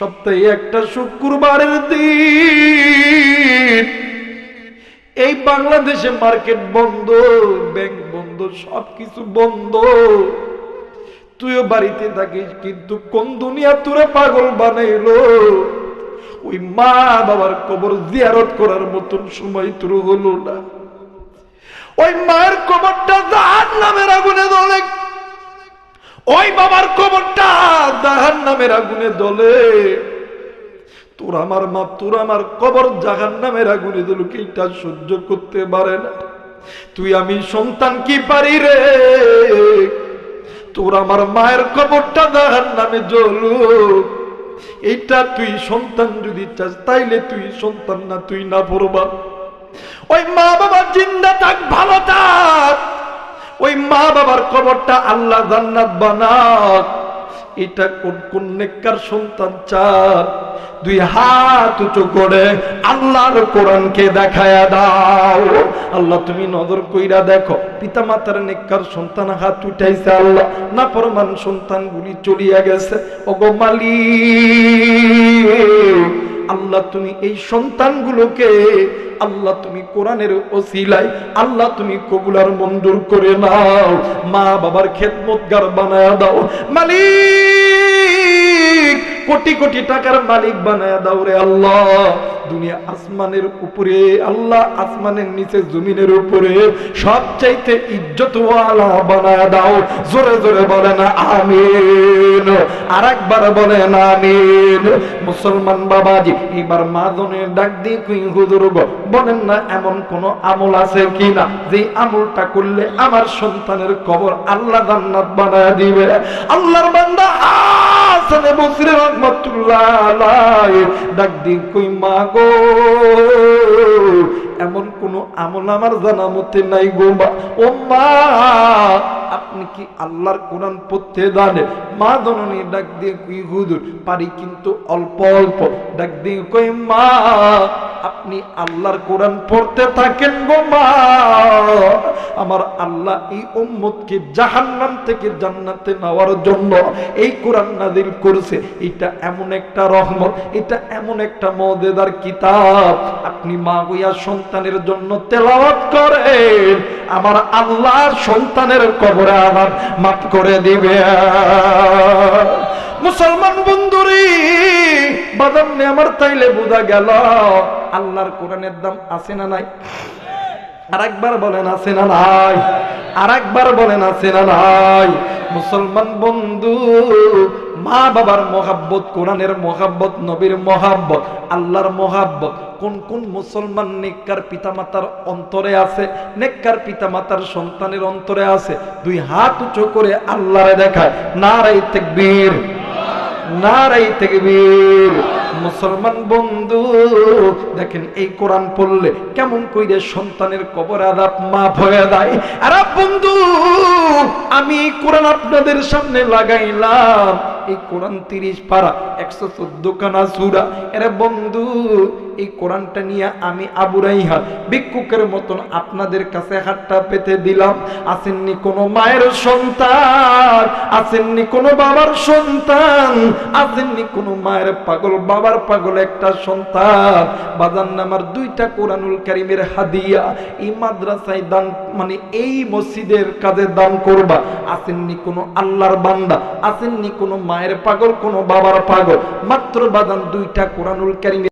সপ্তাহে একটা শুক্রবারের দিন। এই বাংলাদেশে মার্কেট বন্ধ, ব্যাংক বন্ধ, সবকিছু বন্ধ। তুইও বাড়িতে থাকিস, কিন্তু কোন দুনিয়া তোরে পাগল বানাইলো? ওই মা বাবার কবর জিয়ারত করার মতন সময় তোর হলো না। ওই মায়ের কবরটা জাহান নামের আগুনে দলে ওই বাবার কবরটা জাহান নামের আগুনে দলে তোর আমার মা তোর আমার কবর জাহান নামের আগুনে দল এইটা সহ্য করতে পারে না। তুই আমি সন্তান কি পারি রে? তোর আমার মায়ের কবরটা জাহান নামে জ্বলুক। এইটা তুই সন্তান যদি চাস, তাইলে তুই সন্তান না, তুই না পড়বা। ওই মা বাবা জিন্দা থাক, ভালো থাক। ওই মা বাবার কবরটা আল্লাহ জান্নাত বানাক। এটা কোন কোন নেককার সন্তান চার? দুই হাত উঁচু করে আল্লাহর কোরআনকে দেখায়া দাও। আল্লাহ, তুমি নজর কইরা দেখো পিতা মাতার নেককার সন্তান হাত উঠাইছে আল্লাহ না পরমান সন্তান গুলি চলিয়া গেছে। ওগো মালিক। আল্লাহ তুমি এই সন্তানগুলোকে আল্লাহ তুমি কোরআনের ওসিলাই আল্লাহ তুমি কবুলার মঞ্জুর করে নাও। মা বাবার খেদমতগার বানায় দাও। মালিক! কোটি কোটি টাকার মালিক বানায় দাও রে আল্লাহ। দুনিয়া আসমানের উপরে, আল্লাহ আসমানের নিচে, জমিনের উপরে সবচাইতে ইজ্জতওয়ালা বানায় দাও। জোরে জোরে বলে না আমিন। আর একবার বলে না আমিন। মুসলমান বাবাজি, এবার মাজনের ডাক দিয়ে কুই হুজুর বলেন না এমন কোন আমল আছে কিনা? যে আমলটা করলে আমার সন্তানের কবর আল্লাহ জান্নাত বানায় দিবে। আল্লাহর বান্দা হাসানে বসরে রহমতুল্লাহ ডাক দিন কই, মা গো, এমন কোন আমল আমার জানা মতে নাই গো, মা ও মা আপনি কি আল্লাহর কোরআন পড়তে জানেন মা জননী ডাক দিয়ে কই, হুজুর, পারি কিন্তু অল্প অল্প। ডাক দিয়ে কই, মা, আপনি আল্লাহর কোরআন পড়তে থাকেন গো মা। আমার আল্লাহ এই উম্মতকে জাহান্নাম থেকে জান্নাতে নেওয়ার জন্য এই কোরআন নাজিল করেছে। এটা এমন একটা রহমত, এটা এমন একটা মজেদার কিতাব। আপনি মা গইয়া সন্তানের জন্য তেলাওয়াত করেন। আমার আল্লাহর সন্তানের কবরে আমার মাফ করে দিবে। মুসলমান বন্ধুরি, বাদাম নে আমার তাইলে বোঝা গেল, আল্লাহর কোরআনের দাম আছে না নাই? আর একবার বলেন আছে না নাই? আর একবার বলেন আছে না নাই? মুসলমান বন্ধু মা বাবার মহাব্বত, কোরআনের মহাব্বত, নবীর মহাব্বত, আল্লাহর মহাব্বত কোন কোন মুসলমান নেককার পিতামাতার অন্তরে আছে? নেককার পিতামাতার সন্তানের অন্তরে আছে? দুই হাত উঁচু করে আল্লাহরে দেখায় নারাই তেকবীর। নারাই তেকবীর। মুসলমান বন্ধু, দেখেন এই কোরআন পড়লে কেমন কইরে সন্তানের কবর আদাব মাফ হয়ে যায়। আর বন্ধু, আমি কোরআন আপনাদের সামনে লাগাইলাম। এই কোরআন তিরিশ পারা, একশো চোদ্দ কানা সুরা। এরা বন্ধু এই কোরআনটা নিয়ে আমি আবুরাইহা ভিক্ষুকের মতন আপনাদের কাছে হাতটা পেতে দিলাম। আসেননি কোনো মায়ের সন্তান, আসেননি কোনো বাবার সন্তান, আসেননি কোনো মায়ের পাগল, বাবার পাগল একটা সন্তান। বাজান নামার দুইটা কোরআনুল কারিমের হাদিয়া এই মাদ্রাসায় দান মানে এই মসজিদের কাজে দান করবা। আসেননি কোনো আল্লাহর বান্দা, আসেননি কোনো মায়ের পাগল, কোনো বাবার পাগল। মাত্র বাদান দুইটা কোরআনুল কারিমের